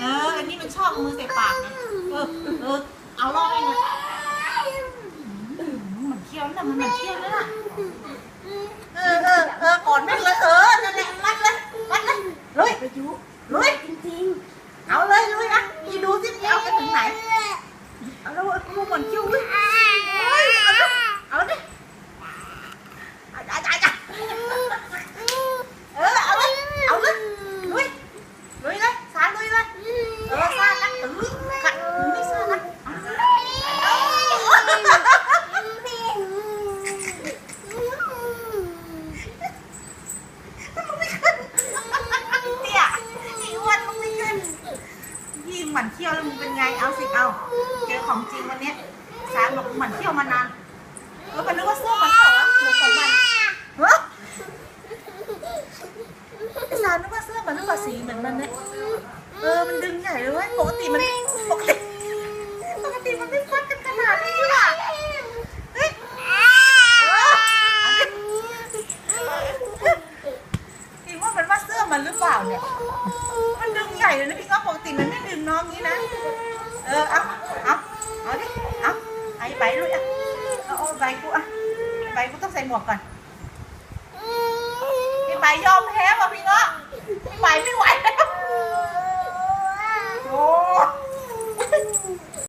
เออ อัน้มันอบเอามือใกไงเออ เออ เอาลองเองนะอื้อหือมันเคี้ยนะมันเหมือนเคี้ยวแล้วล่ะ เออเออเออก่อนแม่งเลยเออนั่นแหละรัดเลยรัดเลยลุยลุยจริงเอาเลยลุยนะอีดูสิมันเอาไปถึงไหนเอาแล้วกูกมัคิ้วลุย หมันเที่ยวแล้วมึงเป็นไงเอาสิเอาเจอของจริงวันนี้สารบอกหมันเที่ยวมานานเออมันนึกว่าเสื้อมันเหรอหมูของมันเฮ้ยสารนึกว่าเสื้อมันนึกว่าสีเหมือนมันเนี่ยเออมันดึงใหญ่เลยเว้ยปกติมันปกติปกติมันไม่ฟัดกันขนาดนี้ว่ะเฮ้ยเออเอาดิพี่ว่ามันว่าเสื้อมันหรือเปล่าเนี่ย หญ่เลยนะพี่ก็ปกติมันไม่ดึงน้องนี้นะ เออเอาเอาเอาดิเอาไอ้ใบลุยอะเอาเอาใบกูอะใบกูต้องใส่หมวกก่อนพี่ใบยอมแพ้ว่ะพี่เงาะพี่ใบไม่ไหว